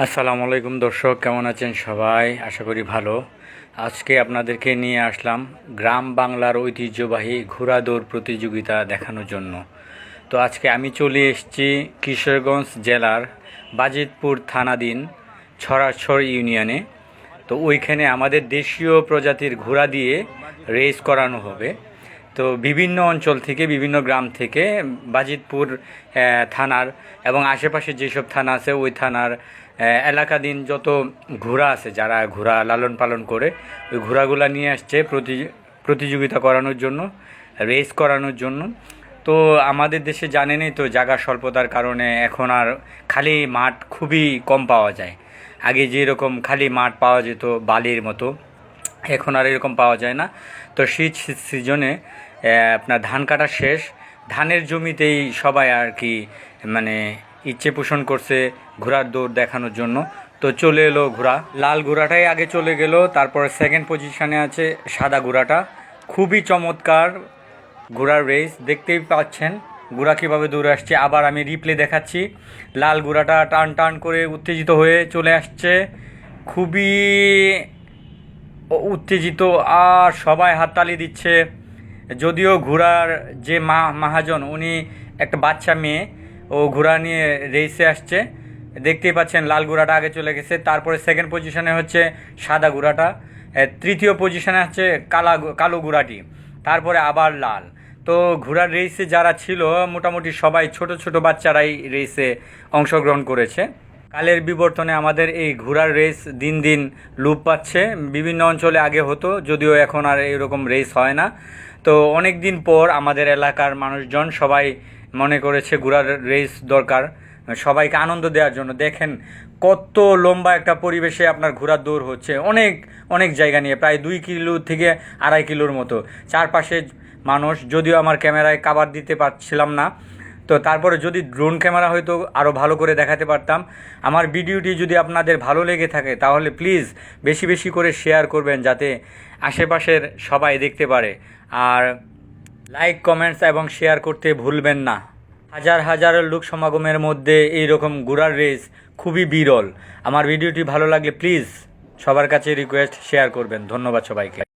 আসসালামু আলাইকুম দর্শক, কেমন আছেন সবাই? আশা করি ভালো। আজকে আপনাদেরকে নিয়ে আসলাম গ্রাম বাংলার ঐতিহ্যবাহী ঘোড়া দৌড় প্রতিযোগিতা দেখানোর জন্য। তো আজকে আমি চলে এসেছি কিশোরগঞ্জ জেলার বাজিতপুর থানাধীন ছড়াছড় ইউনিয়নে। তো ওইখানে আমাদের দেশীয় প্রজাতির ঘোড়া দিয়ে রেস করানো হবে। তো বিভিন্ন অঞ্চল থেকে, বিভিন্ন গ্রাম থেকে বাজিতপুর থানার এবং আশেপাশে যেসব থানা আছে, ওই থানার এলাকাধীন যত ঘোড়া আছে, যারা ঘোড়া লালন পালন করে, ওই ঘোড়াগুলা নিয়ে আসছে প্রতি, প্রতিযোগিতা করানোর জন্য, রেস করানোর জন্য। তো আমাদের দেশে জানেনই তো জায়গা স্বল্পতার কারণে এখন আর খালি মাঠ খুবই কম পাওয়া যায়। আগে যেরকম খালি মাঠ পাওয়া যেত বালির মতো। এখন আর এরকম পাওয়া যায় না। তো শীত সিজনে আপনার ধান কাটা শেষ। ধানের জমিতেই সবাই আর কি মানে ইচ্ছে পোষণ করছে ঘোড়ার দৌড় দেখানোর জন্য। তো চলে এলো ঘোড়া। লাল ঘোড়াটাই আগে চলে গেল, তারপর সেকেন্ড পজিশনে আছে সাদা ঘোড়াটা। খুবই চমৎকার ঘোড়ার রেস দেখতেই পাচ্ছেন ঘোড়া কীভাবে দৌড়ে আসছে। আবার আমি রিপ্লে দেখাচ্ছি। লাল ঘোড়াটা টান টান করে উত্তেজিত হয়ে চলে আসছে। খুবই উত্তেজিত, আর সবাই হাততালি দিচ্ছে। যদিও ঘোড়ার যে মা, মহাজন, উনি একটা বাচ্চা মেয়ে, ও ঘোড়া নিয়ে রেসে আসছে। দেখতেই পাচ্ছেন লাল ঘোড়াটা আগে চলে গেছে। তারপরে সেকেন্ড পজিশনে হচ্ছে সাদা ঘোড়াটা। তৃতীয় পজিশনে হচ্ছে কালা কালো ঘোড়াটি। তারপরে আবার লাল। তো ঘোড়ার রেসে যারা ছিল, মোটামুটি সবাই ছোট ছোট বাচ্চারাই রেসে অংশগ্রহণ করেছে। কালের বিবর্তনে আমাদের এই ঘোড়ার রেস দিন দিন লুপ পাচ্ছে। বিভিন্ন অঞ্চলে আগে হতো, যদিও এখন আর এরকম রেস হয় না। তো অনেক দিন পর আমাদের এলাকার মানুষজন সবাই মনে করেছে ঘোড়ার রেস দরকার। সবাইকে আনন্দ দেওয়ার জন্য। দেখেন কত লম্বা একটা পরিবেশে আপনার ঘোড়ার দৌড় হচ্ছে। অনেক অনেক জায়গা নিয়ে, প্রায় দুই কিলো থেকে আড়াই কিলোর মতো। চারপাশে মানুষ, যদিও আমার ক্যামেরায় কাবার দিতে পারছিলাম না তো তারপরে যদি ড্রোন ক্যামেরা হয়তো আরও ভালো করে দেখাতে পারতাম। আমার ভিডিওটি যদি আপনাদের ভালো লেগে থাকে, তাহলে প্লিজ বেশি বেশি করে শেয়ার করবেন যাতে আশেপাশের সবাই দেখতে পারে। আর লাইক কমেন্টস এবং শেয়ার করতে ভুলবেন না। হাজার হাজার লোক সমাগমের মধ্যে এই রকম ঘোড়ার রেস খুবই বিরল। আমার ভিডিওটি ভালো লাগলে প্লিজ সবার কাছে রিকোয়েস্ট শেয়ার করবেন। ধন্যবাদ সবাইকে।